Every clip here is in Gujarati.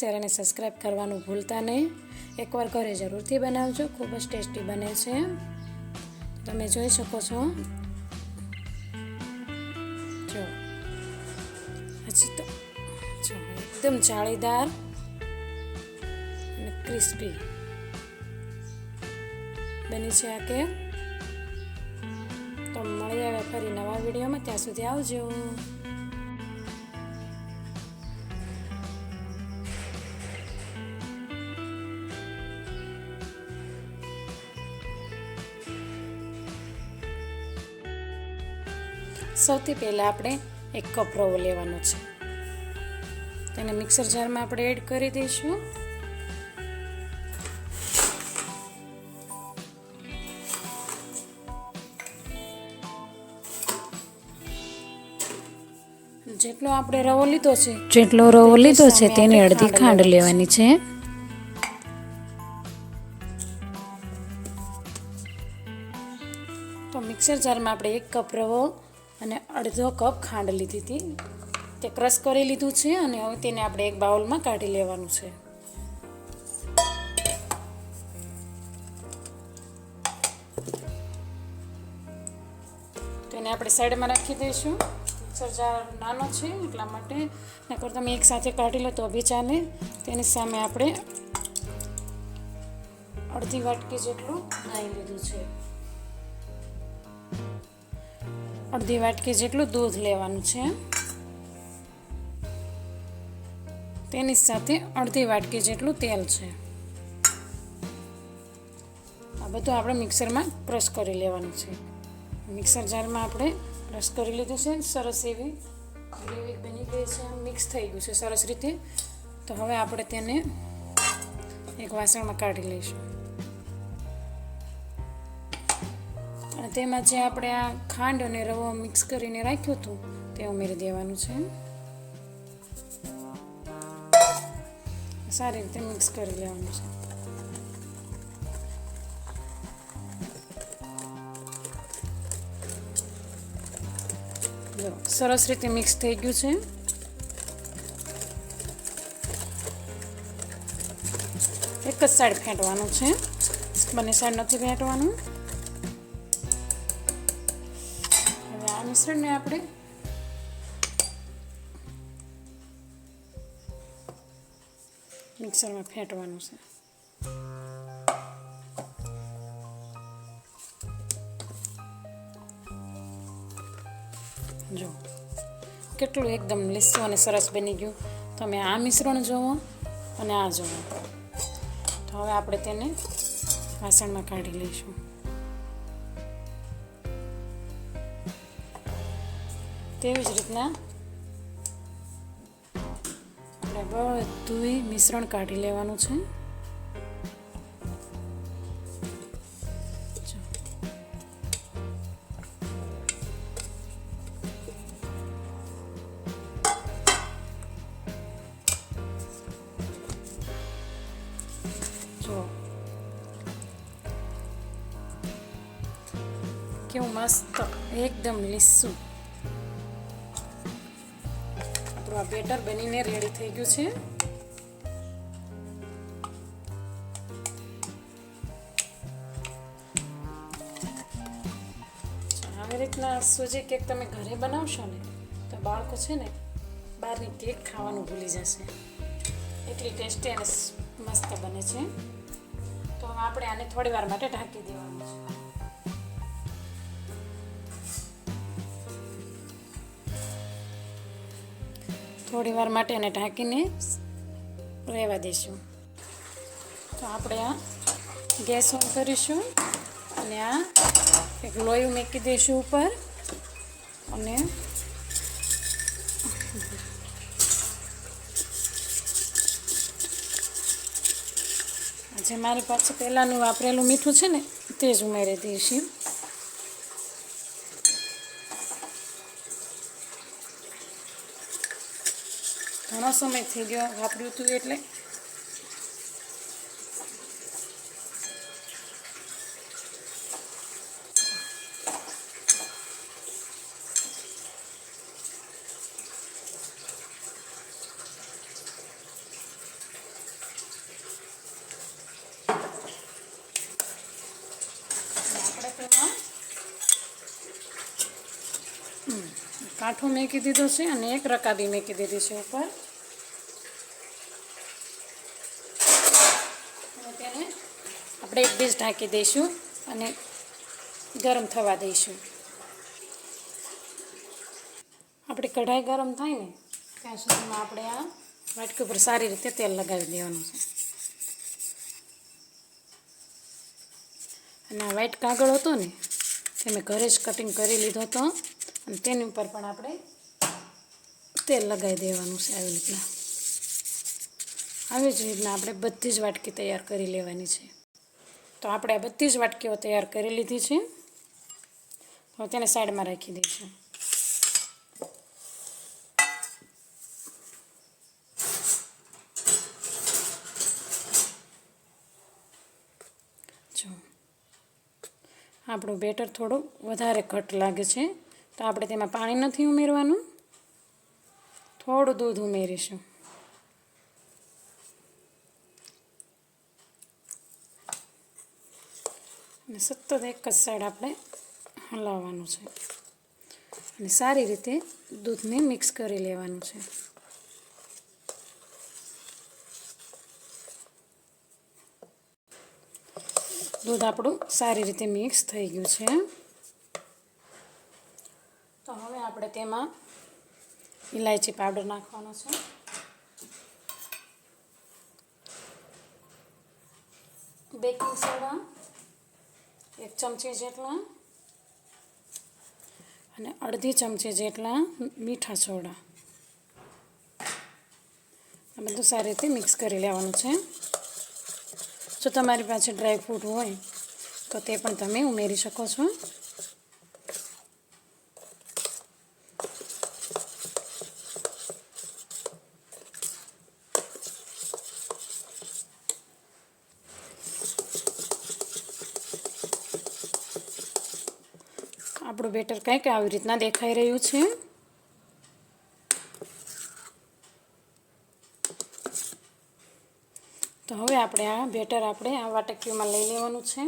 શેર અને સબસ્ક્રાઈબ કરવાનું ભૂલતા નહીં. એકવાર ઘરે જરૂરથી બનાવજો, ખૂબ જ ટેસ્ટી બને છે. તમે જોઈ શકો છો. જો. હજી તો જો, એકદમ જાળીદાર અને ક્રિસ્પી બની છે આ કેક. તો મળી આવે ફરી નવા વિડીયોમાં. ત્યાં સુધી આવજો. સૌથી પહેલાં આપણે એક કપ રવો લેવાનો છે. તેને મિક્સર જારમાં આપણે એડ કરી દઈશું. જેટલો આપણે રવો લીધો છે જેટલો રવો લીધો છે તેની અડધી ખાંડ લેવાની છે. તો મિક્સર જારમાં આપણે એક કપ રવો અને અડધો કપ ખાંડ લીધી હતી. તે ક્રશ કરી લીધું છે અને હવે તેને આપણે એક બાઉલમાં કાઢી લેવાનું છે. તેને આપણે સાઈડમાં રાખી દઈશું. મિક્સર જાર નાનો છે એટલા માટે. નકર તમે એક સાથે કાઢી લો તો બી ચાલે. તેની સામે આપણે અડધી વાટકી જેટલું નાહી લીધું છે. અડધી વાટકી જેટલું દૂધ લેવાનું છે. તેની સાથે અડધી વાટકી જેટલું તેલ છે. આ બધું આપણે મિક્સરમાં ક્રશ કરી લેવાનું છે. મિક્સર જારમાં આપણે ક્રશ કરી લીધું છે. સરસ એવી ગ્રેવી બની ગઈ છે. મિક્સ થઈ ગયું છે સરસ રીતે. તો હવે આપણે તેને એક વાસણમાં કાઢી લઈશું. તેમાં જે આપણે આ ખાંડ અને રવો મિક્સ કરીને રાખ્યું હતું, તે ઉમેરી દેવાનું છે. સારી રીતે મિક્સ કરી લેવાનું છે. સરસ રીતે મિક્સ થઈ ગયું છે. એક જ સાઈડ ફેંટવાનું છે. બંને સાઈડ નથી ફેંટવાનું. મિશ્રણને આપણે મિક્સરમાં ફેંટવાનું છે. જો, કેટલું એકદમ લીસું અને સરસ બની ગયું. તમે આ મિશ્રણ જુઓ અને આ જુઓ તો હવે આપણે તેને વાસણમાં કાઢી લઈશું. તેવી જ રીતના આપણે બધું મિશ્રણ કાઢી લેવાનું છે. કેવું મસ્ત એકદમ લીસું. આપણું આ બેટર બનીને રેડી થઈ ગયું છે. આવી રીતના સૂજી કેક તમે ઘરે બનાવશો ને, તો બાળકો છે ને બહારની કેક ખાવાનું ભૂલી જશે. એટલી ટેસ્ટી અને મસ્ત બને છે. તો આપણે આને થોડી વાર માટે ઢાંકી દેવાનું છે. થોડી વાર માટે એને ઢાંકીને રહેવા દઈશું. તો આપણે આ ગેસ ઓન કરીશું અને આ એક લોહી મૂકી દઈશું ઉપર અને જે મારી પાસે પહેલાંનું વાપરેલું મીઠું છે ને, તે જ ઉમેરી દઈશું. ઘણો સમય થઈ ગયો વાપર્યું હતું એટલે ગાંઠો મેકી દીધો છે અને એક રકાબી મેકી દીધી છે ઉપર. અને તેને આપણે એક ડીશ ઢાંકી દઈશું અને ગરમ થવા દઈશું. આપણી કઢાઈ ગરમ થાય ને, ત્યાં સુધીમાં આપણે આ વાટકી ઉપર સારી રીતે તેલ લગાવી દેવાનું છે. અને આ વ્હાઈટ કાગળ હતો ને, તે મેં ઘરે જ કટિંગ કરી લીધો હતો. અને તેની ઉપર પણ આપણે તેલ લગાવી દેવાનું છે આવી રીતના. આવી જ રીતના આપણે બધી જ વાટકી તૈયાર કરી લેવાની છે. તો આપણે આ બધી જ વાટકીઓ તૈયાર કરી લીધી છે. તો તેને સાઈડમાં રાખી દઈશું. જો, આપણું બેટર થોડું વધારે ઘટ લાગે છે. તો આપણે તેમાં પાણી નથી ઉમેરવાનું. થોડું દૂધ ઉમેરીશું. અને સતત એક જ સાઈડ આપણે હલાવવાનું છે. અને સારી રીતે દૂધને મિક્સ કરી લેવાનું છે. દૂધ આપણું સારી રીતે મિક્સ થઈ ગયું છે તો હવે આપણે તેમાં ઇલાયચી પાવડર નાખવાનો છે. બેકિંગ સોડા એક ચમચી જેટલા અને અડધી ચમચી જેટલા મીઠા સોડા. આ બધું સારી રીતે મિક્સ કરી લેવાનું છે. જો તમારી પાસે ડ્રાય ફ્રૂટ હોય તો તે પણ તમે ઉમેરી શકો છો. આપણું બેટર કંઈક આવી રીતના દેખાઈ રહ્યું છે. તો હવે આપણે આ બેટર આપણે આ વાટકીઓમાં લઈ લેવાનું છે.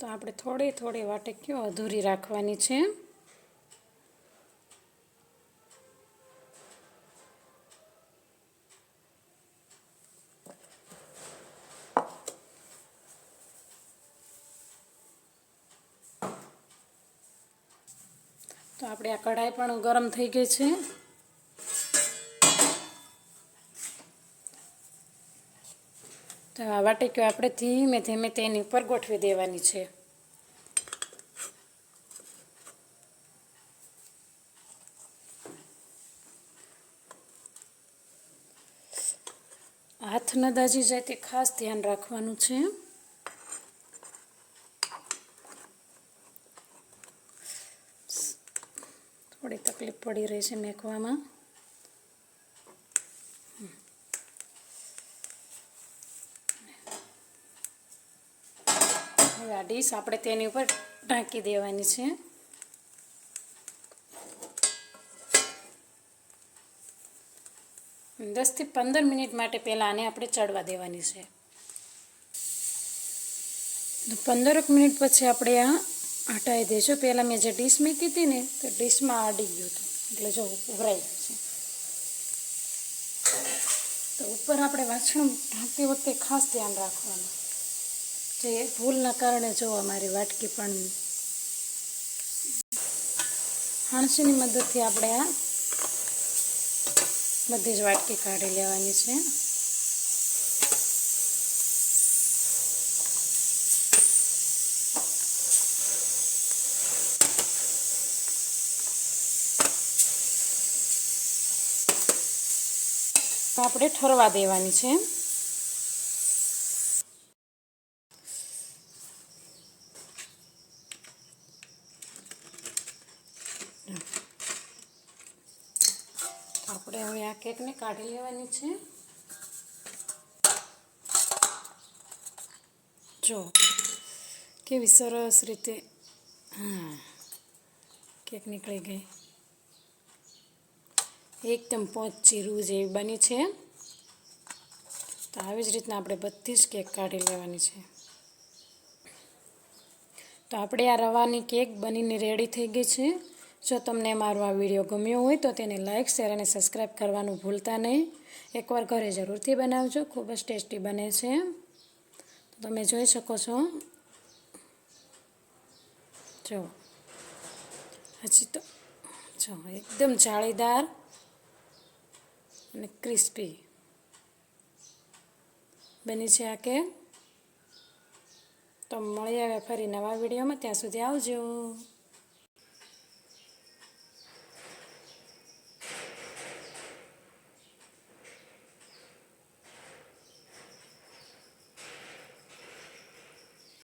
તો આપણે થોડી થોડી વાટકીઓ અધૂરી રાખવાની છે? તો આપણે આ કઢાઈ પણ ગરમ થઈ ગઈ છે. તો આ વાટકીઓ આપણે ધીમે ધીમે તેની ઉપર ગોઠવી દેવાની છે. હાથ ન જાય તે ખાસ ધ્યાન રાખવાનું છે. થોડી તકલીફ પડી રહી છે મેકવામાં હવે આ ડીશ આપણે તેની ઉપર ઢાંકી દેવાની છે. દસથી પંદર મિનિટ માટે પહેલાં આને આપણે ચડવા દેવાની છે. તો પંદરક મિનિટ પછી આપણે આ હટાવી દઈશું. પહેલાં મેં જે ડીશ મૂકી હતી ને, તો ડીશમાં આડી ગયું હતું. એટલે જો ઉભરાઈ ગયું છે. તો ઉપર આપણે વાસણ ઢાંકતી વખતે ખાસ ધ્યાન રાખવાનું. જે ભૂલના કારણે જો અમારી વાટકી પણ હાણસીની મદદથી આપણે આ બધી જ વાટકી કાઢી લેવાની છે. આપણે ઠરવા દેવાની છે. કેકને કાઢી લેવાની છે. જો, કેવી સરસ રીતે, હા, કેક નીકળી ગઈ. એકદમ પોચી રૂ જેવી બની છે. તો આવી જ રીતના આપણે બધી જ કેક કાઢી લેવાની છે. તો આપણે આ રવાની કેક બનીને રેડી થઈ ગઈ છે. જો તમને મારો આ વીડિયો ગમ્યો હોય તો તેને લાઇક શેર અને સબસ્ક્રાઈબ કરવાનું ભૂલતા નહીં. એકવાર ઘરે જરૂરથી બનાવજો, ખૂબ જ ટેસ્ટી બને છે. તમે જોઈ શકો છો. જો. હજી તો, જો, એકદમ જાળીદાર અને ક્રિસ્પી બની છે આ કેક. તો મળી આવે ફરી નવા વિડીયોમાં. ત્યાં સુધી આવજો.